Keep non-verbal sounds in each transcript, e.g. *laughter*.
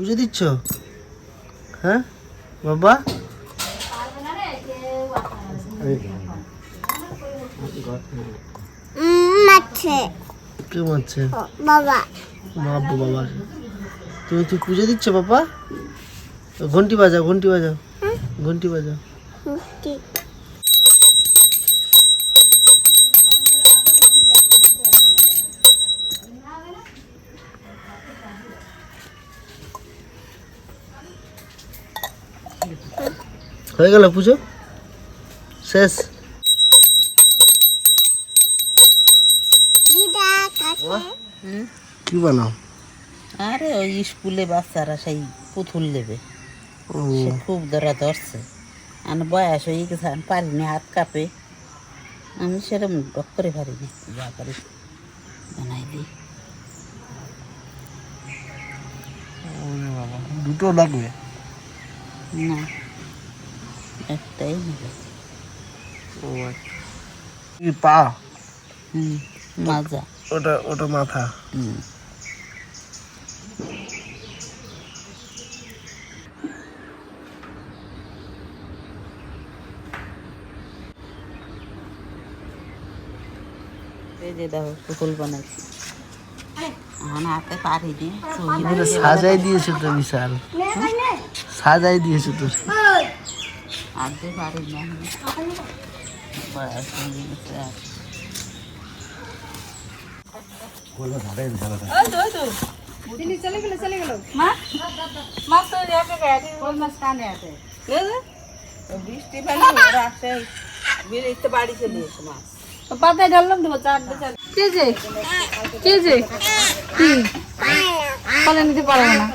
পুজো দিচ্ছ? হ্যাঁ? বাবা? কে মারছে? বাবা। বাবা বাবা। তুমি তুই পুজো দিচ্ছ বাবা? ঘন্টি বাজাও ঘন্টি বাজাও। ঘন্টি বাজাও। হয়ে গেল পুজো? শেষ। কি বানাও? আরে ওই স্কুলে বাচ্চারা সেই পুতুল নেবে সে খুব ধরা ধরছে। আর বয়স হয়ে গেছে আমি পারিনি হাত কাঁপে। আমি সেরকম ডক করে পারিনি। যা পারি বানাই দিই। দুটো লাগবে? না একটাই নেবে ও আচ্ছা। কি পা হুম মাজা ওটা ওটা মাথা হুম এই যে দেখো পুতুল বানাইছি আমার হাতে পারিনি ছবি এগুলো সাজাই দিয়েছে তো বিশাল সাজাই দিয়েছে তো। আনতে পারি না। বয়স হয়ে গেছে। আর। বৃষ্টি পানি ওরা আসে বিলিতে বাড়ি চলে এসে মাছ পাতায় ঢাললাম চারটে চার কে যে? কে যে? কি পালে নিতে পারব না।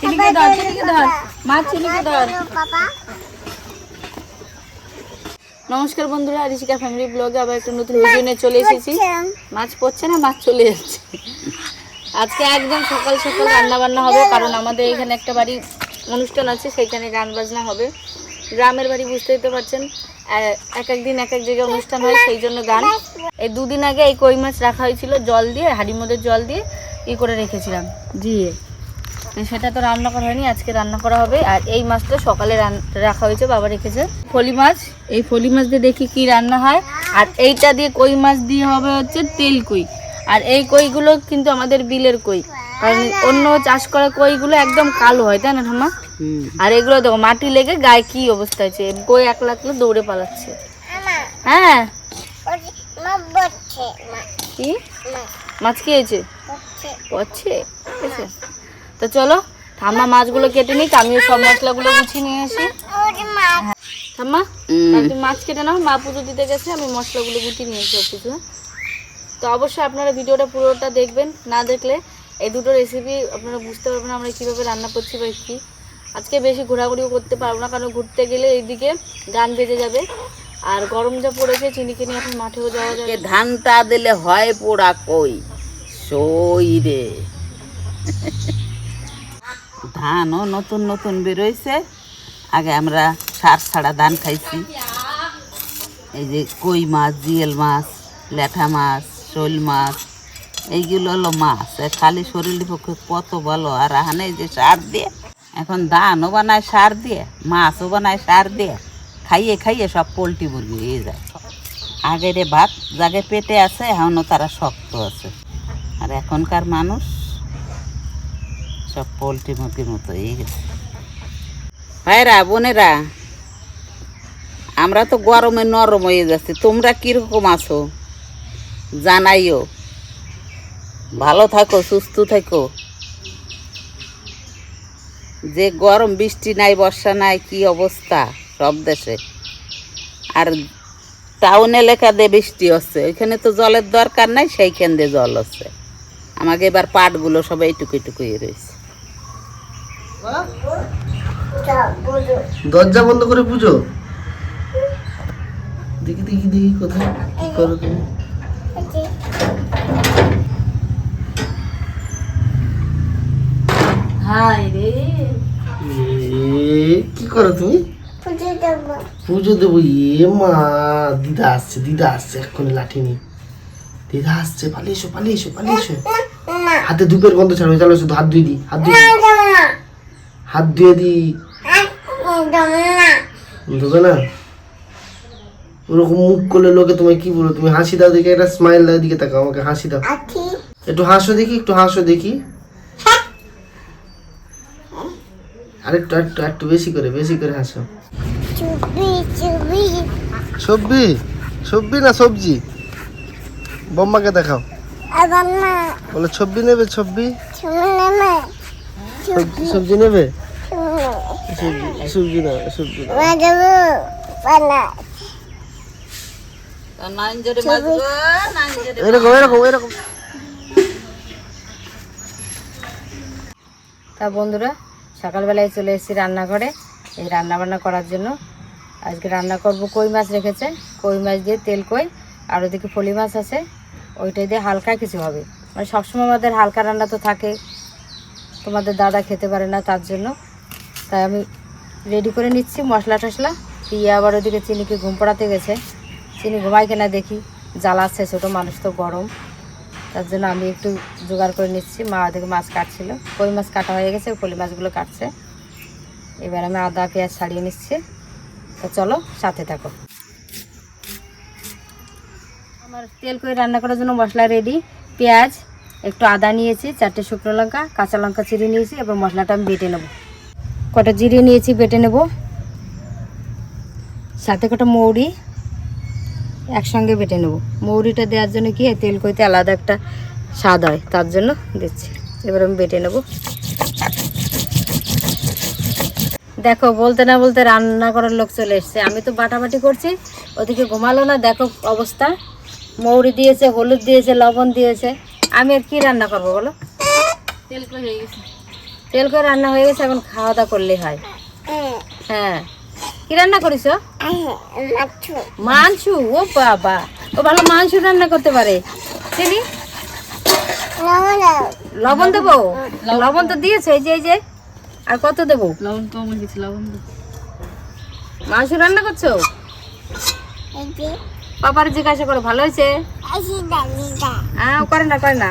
চিনিকে ধর চিনিকে ধর। মাছ চিনিকে ধর। নমস্কার বন্ধুরা ঋষিকা ফ্যামিলি ব্লগে আবার একটা নতুন ভিডিও নিয়ে চলে এসেছি। মাছ পড়ছে না? মাছ চলে যাচ্ছে। আজকে একদম সকাল সকাল রান্না বান্না হবে কারণ আমাদের এখানে একটা বাড়ি অনুষ্ঠান আছে সেইখানে গান বাজনা হবে। গ্রামের বাড়ি বুঝতেই তো পারছেন। এক এক দিন এক এক জায়গায় অনুষ্ঠান হয়, সেই জন্য গান। এই দুদিন আগে এই কই মাছ রাখা হয়েছিল, জল দিয়ে হাড়ির মধ্যে জল দিয়ে ই করে রেখেছিলাম। দিয়ে, সেটা তো রান্না করা হয়নি, আজকে রান্না করা হবে। আর এই মাছটা সকালে রাখা হয়েছে, বাবা রেখেছে। ফলি মাছ, এই ফলি মাছ দিয়ে দেখি কি রান্না হয়। আর এইটা দিয়ে কই মাছ দিয়ে হবে হচ্ছে তেল কই। আর এই কইগুলো কিন্তু আমাদের বিলের কই। কারণ অন্য চাষ করা কইগুলো একদম কালো হয় তাই না ঠাম্মা? আর এগুলো দেখো মাটি লেগে গায়ে কি অবস্থা হয়েছে? কই এক লাখলে দৌড়ে পালাচ্ছে। হ্যাঁ। মা বচ্ছে মা। কি? মাছ কি হয়েছে? পড়ছে তো চলো ঠাম্মা মাছগুলো কেটে নিক আমিও সব মশলাগুলো গুছিয়ে নিয়ে আসি। ঠাম্মা তুমি মাছ কেটে নাও মা পুজো দিতে গেছে আমি মশলাগুলো গুছিয়ে নিয়ে সব কিছু হ্যাঁ? তো অবশ্যই আপনারা ভিডিওটা পুরোটা দেখবেন না দেখলে এই দুটো রেসিপি আপনারা বুঝতে পারবেন আমরা কীভাবে রান্না করছি বা কী। আজকে বেশি ঘোরাঘুরিও করতে পারব না, কারণ ঘুরতে গেলে এইদিকে গান বেজে যাবে। আর গরম যা পড়েছে, চিনিকে নিয়ে এখন মাঠেও যাওয়া যাবে। ধানটা দিলে হয় পোড়া কই? সই রে। ধানও নতুন নতুন বেরোইছে। আগে আমরা সার ছাড়া ধান খাইছি। এই যে কই মাছ, জিয়েল মাছ ল্যাঠা মাছ, শোল মাছ এইগুলো হলো মাছ। খালি শরীরের পক্ষে কত ভালো। আর এই যে সার দিয়ে, এখন ধানও বানায় সার দিয়ে, মাছও বানায় সার দিয়ে, খাইয়ে খাইয়ে সব পোলট্রি মুরগি হয়ে যায়। আগের ভাত যাকে পেটে আছে এখনও তারা শক্ত আছে। আর এখনকার মানুষ সব পোলট্রি মুরগির মতো হয়ে গেছে। ভাইরা, বোনেরা, আমরা তো গরমে নরম হয়ে যাচ্ছি। তোমরা কীরকম আছো? জানাইও। ভালো থাকো, সুস্থ থাকো। যে গরম, বৃষ্টি নাই, বর্ষা নাই, কি অবস্থা সব দেশে। আর টাউন এলাকা দিয়ে বৃষ্টি হচ্ছে, ওইখানে তো জলের দরকার নাই, সেইখান দিয়ে জল হচ্ছে। আমাকে এবার পাটগুলো সব এইটুকু এইটুকু হয়ে রয়েছে। দরজা বন্ধ করে পুজো? দেখি দেখি দেখি কোথায়। করো তুমি? হাই রে। এ, কি করো তুমি? পুজো দেবো। পুজো দেবো? ইয়ে মা দিদা আসছে দিদা আসছে এক্ষুনি লাঠি নিয়ে। দিদা আসছে পালিয়ে এসো পালিয়ে এসো পালিয়ে এসো। হাতে ধূপের গন্ধ ছাড়বে চলো শুধু হাত ধুয়ে দিই হাত ধুয়ে। হাত ধুয়ে না দেবে না? ওরকম মুখ করলে লোকে তোমায় কি বলব? তুমি হাসি দাও দেখি একটা স্মাইল দাও দিকে তাকাও আমাকে হাসি দাও। একটু হাসো দেখি একটু হাসো দেখি। আরেকটু একটু একটু বেশি করে বেশি করে হাসো। চুপি চুপি। সবজি সবজি না সবজি? বম্মাকে দেখাও। বলে ছবি নেবে ছবি? শুনে নেবে। সবজি সবজি নেবে? সবজি সবজি না সবজি এরকম এরকম এরকম। তা বন্ধুরা সকালবেলায় চলে এসেছি রান্নাঘরে এই রান্না বান্না করার জন্য। আজকে রান্না করব কই মাছ রেখেছে? কই মাছ দিয়ে তেল, কই আর ওদিকে ফলি মাছ আছে, ওইটাই দিয়ে হালকা কিছু হবে। মানে সবসময় আমাদের হালকা রান্না তো থাকে, তোমাদের দাদা খেতে পারে না তার জন্য। তাই আমি রেডি করে নিচ্ছি মশলা টশলা। দিয়ে আবার ওদিকে চিনিকে ঘুম পড়াতে গেছে। চিনি ঘুমায় কিনা দেখি, জ্বালাচ্ছে ছোটো মানুষ তো গরম। তার জন্য আমি একটু জোগাড় করে নিচ্ছি। মা ওদিকে মাছ কাটছিল। কই মাছ কাটা হয়ে গেছে ফলি মাছগুলো কাটছে। এবার আমি আদা, পেঁয়াজ ছাড়িয়ে নিচ্ছি। তো চলো, সাথে থাকো। আমার তেল করে রান্না করার জন্য মশলা রেডি পেঁয়াজ, একটু আদা নিয়েছি, চারটে শুকনো লঙ্কা, কাঁচা লঙ্কা চিড়ে নিয়েছি, এবার মশলাটা আমি বেটে নেব। কটা জিরে নিয়েছি, বেটে নেব। সাথে কটা মৌরি একসঙ্গে বেটে নেব। মৌরিটা দেওয়ার জন্য কি হয়, তেল কইতে আলাদা একটা স্বাদ হয় তার জন্য দিচ্ছি। এবার আমি বেটে নেব। দেখো বলতে না বলতে রান্না করার লোক চলে এসছে। আমি তো বাটাবাটি করছি ওদিকে ঘুমালো না দেখো অবস্থা। মৌরি দিয়েছে হলুদ দিয়েছে লবণ দিয়েছে। আমি আর কি রান্না করব বলো? তেল করে হয়ে গেছে? তেল করে রান্না হয়ে গেছে এখন খাওয়া দাওয়া করলেই হয়। হ্যাঁ। কি রান্না করিস মাংস ও বাবা। ও ভালো মাংস রান্না করতে পারে। চিনি লবণ দেবো? লবণ তো দিয়েছে এই যে এই যে। আর কত দেবো? লবণ কম গেছে লবণ মাংস রান্না করছ? পাপার জিজ্ঞাসা করো ভালো হয়েছে? হ্যাঁ করে না করে না।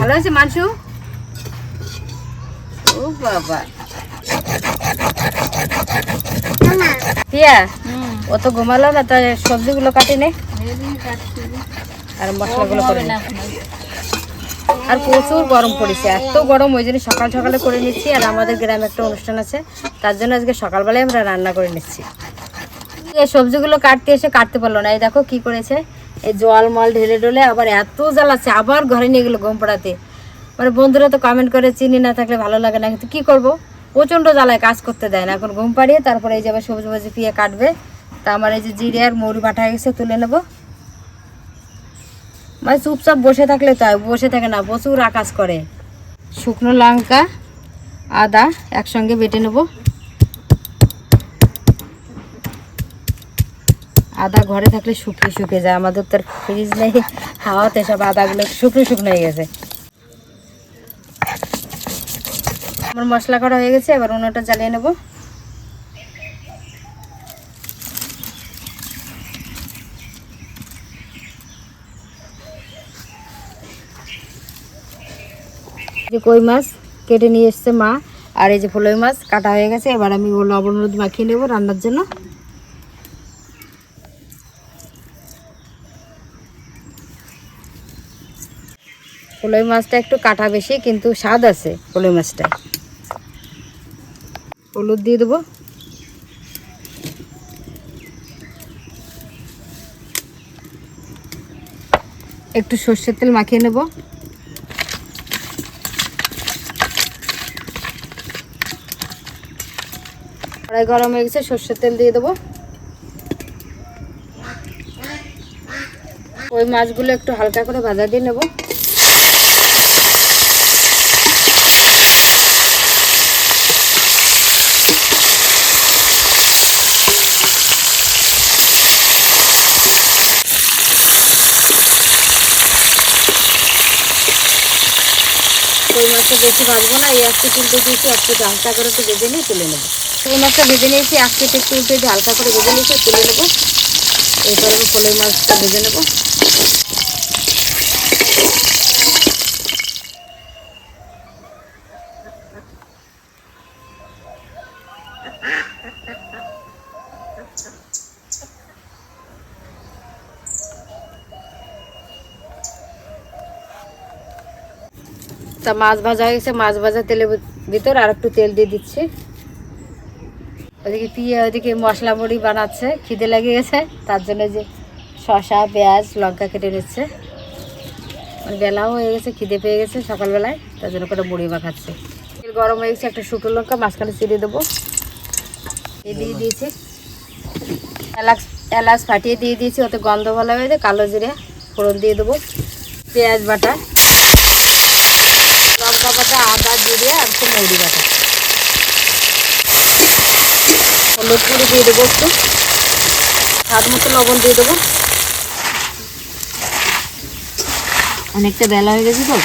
ভালো হয়েছে মাংস? ও বাবা। আর প্রচুর গরম পড়েছে, এত গরম, ওই জন্য সকাল সকালে করে নিচ্ছি, আর আমাদের গ্রামে একটা অনুষ্ঠান আছে, তার জন্য আজকে সকালবেলায় আমরা রান্না করে নিচ্ছি। সবজিগুলো কাটতে এসে কাটতে পারল না, এই দেখো কি করেছে, এই জল মল ঢেলে ঢেলে আবার এত জ্বালাচ্ছে, আবার ঘরে নিয়ে গেলো গম পড়াতে। মানে বন্ধুরা তো কমেন্ট করে, চিনি না থাকলে ভালো লাগে না, কিন্তু কী করব? প্রচণ্ড জ্বালায়, কাজ করতে দেয় না। এখন ঘুম পাড়িয়ে তারপরে এই যে আবার সবজি বাজি পিয়ে কাটবে। তা আমার এই যে জিরে আর মৌরি বাটা গেছে, তুলে নেব। মানে চুপচাপ বসে থাকলে তো বসে থাকে না, প্রচুর আকাশ করে। শুকনো লঙ্কা, আদা একসঙ্গে বেটে নেব। আদা ঘরে থাকলে শুকিয়ে শুকিয়ে যায়, আমাদের তো আর ফ্রিজ নেই, হাওয়াতে সব আদাগুলো শুকনো শুকনো হয়ে গেছে। আমার মশলা করা হয়ে গেছে, এবার উনোটা জ্বালিয়ে নেব। যে কই মাছ কেটে নিয়ে এসছে মা, আর এই যে ফুলই মাছ কাটা হয়ে গেছে, এবার আমি ও লবণ হলুদ মাখিয়ে নেব রান্নার জন্য। ফুলই মাছটা একটু কাটা বেশি, কিন্তু স্বাদ আছে ফুলই মাছটা হলুদ দিয়ে দেবো। একটু সর্ষের তেল মাখিয়ে নেব। কড়াই গরম হয়ে গেছে, সর্ষের তেল দিয়ে দেবো। ওই মাছগুলো একটু হালকা করে ভাজা দিয়ে নেব। মাছটা বেশি ভাজবো না, এই একটু তুলতে দিয়েছি একটু হালকা করে একটু ভেজে নিয়ে তুলে নেব। কই মাছটা ভেজে নিয়েছি, আজকে একটু দিয়ে হালকা করে ভেজে নিয়েছি, তুলে নেব। এরপরে কলের মাছটা ভেজে নেব। তা মাছ ভাজা হয়ে গেছে, মাছ ভাজা তেলের ভিতর আর একটু তেল দিয়ে দিচ্ছি। ওদিকে পিয়ে ওদিকে মশলা মুড়ি বানাচ্ছে, খিদে লেগে গেছে, তার জন্য যে শসা, পেঁয়াজ, লঙ্কা কেটে নিচ্ছে। মানে বেলাও হয়ে গেছে, খিদে পেয়ে গেছে সকালবেলায়, তার জন্য করে মুড়ি মাখাচ্ছে। তেল গরম হয়ে গেছে, একটা শুকনো লঙ্কা, মাঝখানে চিড়ে দেবো। দিয়ে দিয়েছি। এলাচ এলাচ ফাটিয়ে দিয়ে দিয়েছি, ওতে গন্ধ ভালো হয়ে কালো জিরে, ফোড়ন দিয়ে দেবো। পেঁয়াজ বাটা। লঙ্কা বাটা আদা, জিরে আর একটু মৌরি বাটা। হলুদ গুঁড়ি দিয়ে দেবো একটু। স্বাদ মতো লবণ দিয়ে দেবো। অনেকটা বেলা হয়ে গেছে তো।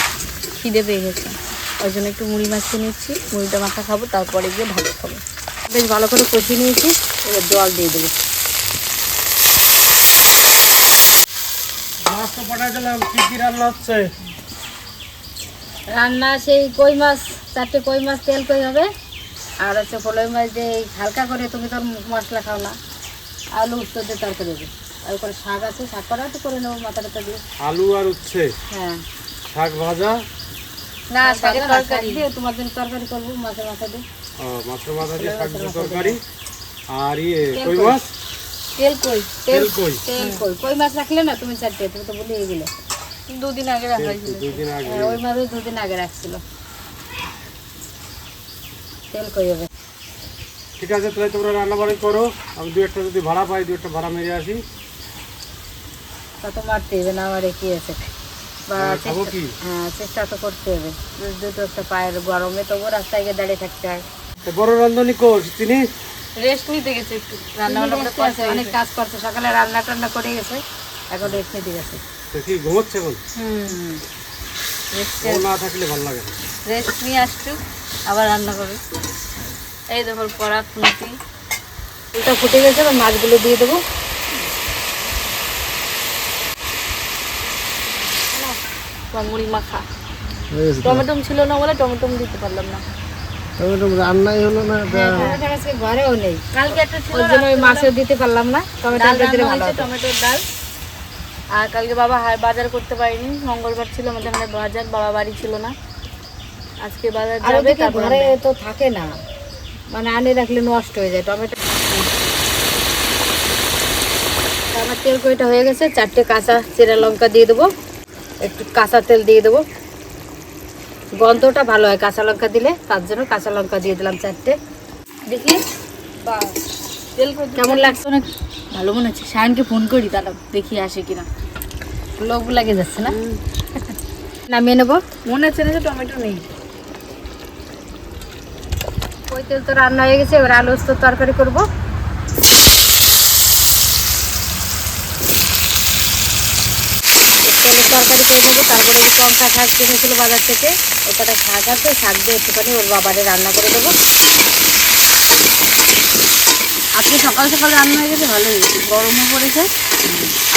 খিদে পেয়ে গেছে। ওই জন্য একটু মুড়ি মাখিয়ে নিচ্ছি। মুড়িটা মাখা খাব, তারপরে গিয়ে ভাত খাব। বেশ ভালো করে কষিয়ে নিয়েছি। এবার জল দিয়ে দেবো। মাছ তো পাঠা দিলাম, কি কি রান্না হচ্ছে? রান্না সেই কই মাছ চারটে কই মাছ তেল কই হবে? আর হচ্ছে ফলই মাছ দিয়ে হালকা করে তুমি তো মশলা খাও না। আলু উত্তর দিয়ে তরকারি দেবে আর করে শাক আছে শাক করা তো করে নেব মাথা টাথা দিয়ে। আলু আর উচ্ছে? হ্যাঁ। শাক ভাজা? না শাকের তরকারি। দিয়ে তোমার জন্য তরকারি করব মাছের মাথা দিয়ে মাছের মাথা দিয়ে। শাক তরকারি। আর ইয়ে তেল কই। মাছ? তেল কই? তেল কই। তেল কই? কই মাছ রাখলে না তুমি চারটে তুমি তো ভুলে গেলে দুদিন আগে রাখা আগে। হ্যাঁ, দুদিন আগে রাখছিল। তেল কই হবে? ঠিক আছে তাহলে তোমরা রান্না বাড়ি করো। আমি দু একটা যদি ভাড়া পাই দু একটা ভাড়া মেরে আসি। কত মারতে হবে না মারে কি আছে? হ্যাঁ, চেষ্টা-? হ্যাঁ চেষ্টা তো করতে হবে। দুটো একটা পায়ের গরমে তবু রাস্তায় গিয়ে দাঁড়িয়ে থাকতে হয়। বড় রান্ধনি কোর তিনি রেস্ট নিতে গেছে একটু। রান্না বান্না অনেক কাজ করছে। সকালে রান্না টান্না করে গেছে এখন রেস্ট নিতে গেছে। তো কি ঘুমোচ্ছে এখন? হুম। ও না থাকলে ভালো লাগে রেস্ট নিয়ে আসছু আবার রান্না করবে। এই দেখো পড়া খুঁটি এটা ফুটে গেছে এবার মাছগুলো দিয়ে দেবো। মুড়ি মাখা। টমেটোম ছিল না বলে টমেটোম দিতে পারলাম না। টমেটো রান্নাই হলো না ঘরেও নেই। কালকে একটা ছিল ওই মাছও দিতে পারলাম না। টমেটো ভালো টমেটোর ডাল। আর কালকে বাবা বাজার করতে পারিনি। মঙ্গলবার ছিল আমাদের এখানে বাজার বাবা বাড়ি ছিল না। আজকে বাজার যাবে ঘরে তো থাকে না। মানে আনে রাখলে নষ্ট হয়ে যায় টমেটো আমার তেল কইটা হয়ে গেছে? চারটে কাঁচা চেরা লঙ্কা দিয়ে দেবো। একটু কাঁচা তেল দিয়ে দেবো। গন্ধটা ভালো হয় কাঁচা লঙ্কা দিলে তার জন্য কাঁচা লঙ্কা দিয়ে দিলাম চারটে। দেখি। তেল কেমন লাগছে? অনেক ভালো মনে হচ্ছে। সায়নকে ফোন করি তারা দেখি আসে কিনা। লোক লাগে যাচ্ছে না? *laughs* নামিয়ে নেব। মনে হচ্ছে না যে টমেটো নেই। ওই তেল তো রান্না হয়ে গেছে এবার আলু তো তরকারি করব। তরকারি করে নেব তারপরে লঙ্কা শাক কিনেছিল বাজার থেকে। ওটা শাক আছে শাক দিয়ে একটুখানি ওর বাবারে রান্না করে দেবো। আজকে সকাল সকাল রান্না হয়ে গেছে, ভালোই গরমও পড়েছে।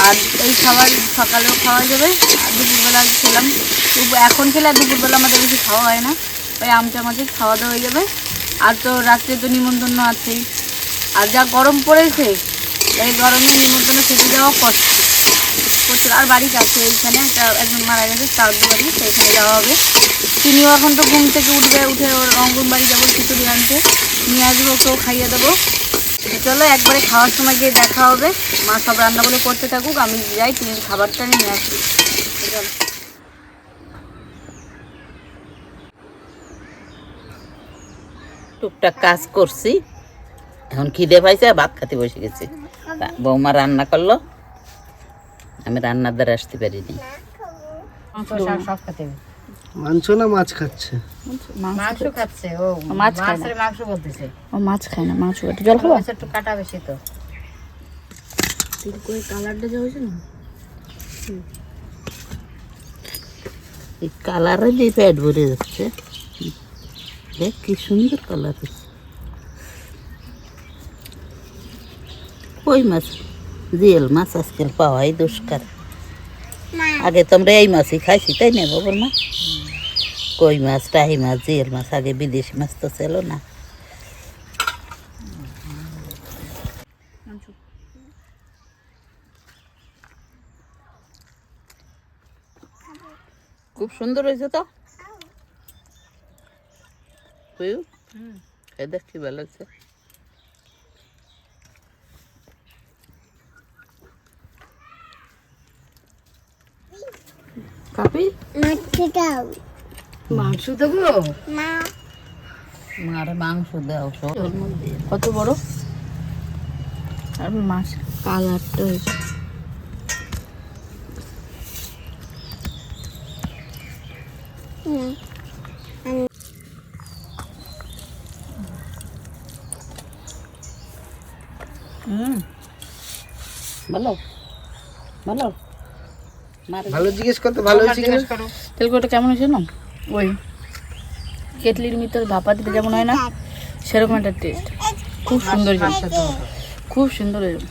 আর এই খাবার সকালেও খাওয়া যাবে। আর দুপুরবেলা খেলাম। এখন খেলে আর দুপুরবেলা আমাদের বেশি খাওয়া হয় না। ওই আমটা মাঝে খাওয়া দাওয়া হয়ে যাবে। আর তো রাত্রে তো নিমন্ত্রণ আছেই। আর যা গরম পড়েছে এই গরমে নিমন্ত্রণ খেতে যাওয়া কষ্ট। করছিল আর বাড়ি কাছে এইখানে একটা একজন মারা গেছে তার বাড়ি সেইখানে যাওয়া হবে। তিনিও এখন তো ঘুম থেকে উঠবে, উঠে ওর অঙ্গনবাড়ি যাব, খিচুড়ি আনতে। নিয়ে আসব, ওকেও খাইয়ে দেবো। চলো একবারে খাওয়ার সময় গিয়ে দেখা হবে। মা সব রান্নাগুলো করতে থাকুক আমি যাই তিনি খাবারটা নিয়ে আসি। চলো টুকটাক কাজ করছি। এখন খিদে পাইছে ভাত খেতে বসে গেছি। বৌমা রান্না করল। আমি রান্নার দ্বারা আসতে পারিনি। সব খেতে মাংস না মাছ খাচ্ছে? মাংস খাচ্ছে ও মাছ খায় না। মাংস বলতেছে। ও মাছ খায় না মাছ খায় জল খাব? একটু কাটা বেশি তো। তুই কালারটা যা হয়েছে না? এই কালারে দিয়ে পেট ভরে যাচ্ছে। দেখ কি সুন্দর কালার কই মাছ? জিয়েল মাছ আজকাল পাওয়াই দুষ্কার। আগে তোমরা এই মাছই খাইছি তাই না বাবার মা কই মাছ টাহি মাছ জিয়েল মাছ আগে বিদেশি মাছ তো ছিল না। খুব সুন্দর হয়েছে তো? এ দেখছি ভালো লাগছে কাপি? মাছি দাও মাংস দেবো? মা। মার মাংস দাও। কত বড়? আর মাছ কালারটা। হয়েছে ভালো। ভালো। ভালো জিজ্ঞেস করতে ভালো হয়েছে কিনা? তেলকোটা কেমন হয়েছে না ওই কেটলির ভিতর ভাপা দিতে যেমন হয় না সেরকম একটা টেস্ট খুব সুন্দর খুব সুন্দর হয়েছে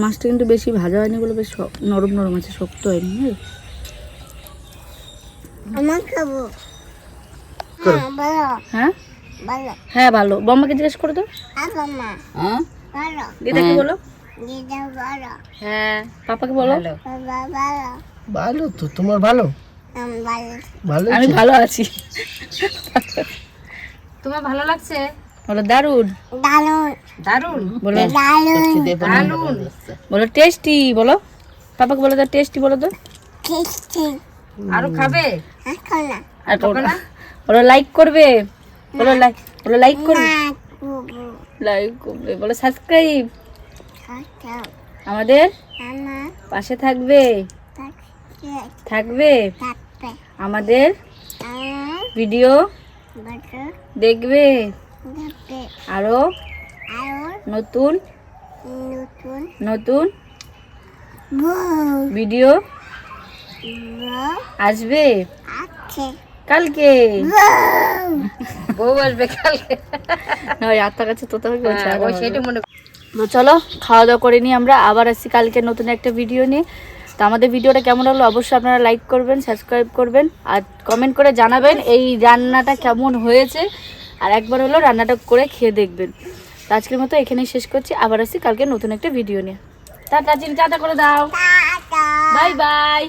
মাছটা কিন্তু বেশি ভাজা হয়নি বলে বেশ নরম নরম আছে শক্ত হয়নি হ্যাঁ। হ্যাঁ বলো হ্যাঁ? হ্যাঁ ভালো। বম্মাকে জিজ্ঞেস করে তো। হ্যাঁ বলো? দিদাকে বলো হ্যাঁ পাপাকে বলো। ভালো তো তোমার ভালো? আমি ভালো আছি। তোমার ভালো লাগছে? বলো দারুণ দারুণ দারুণ? বলো। দারুণ বলো টেস্টি বলো পাপাকে বলো তো টেস্টি বলো তো। আরও খাবে? না। আর বলো- বলো লাইক করবে। বলো লাইক বলো লাইক করবে। লাইক করবে। বলো সাবস্ক্রাইব আমাদের পাশে থাকবে। থাকবে। থাকবে আমাদের ভিডিও দেখবে। আরও নতুন নতুন ভিডিও আসবে। কালকে। বউ আসবে কালকে। আত্মার কাছে হয়ে সেটা মনে চলো খাওয়া দাওয়া করে নিই আমরা আবার আসছি কালকে নতুন একটা ভিডিও নিয়ে। তো আমাদের ভিডিওটা কেমন হলো অবশ্যই আপনারা লাইক করবেন সাবস্ক্রাইব করবেন আর কমেন্ট করে জানাবেন এই রান্নাটা কেমন হয়েছে। আর একবার হলো রান্নাটা করে খেয়ে দেখবেন। তো আজকের মতো এখানেই শেষ করছি। আবার আসছি কালকে নতুন একটা ভিডিও নিয়ে। টাটা চিনি টাটা করে দাও। Bye bye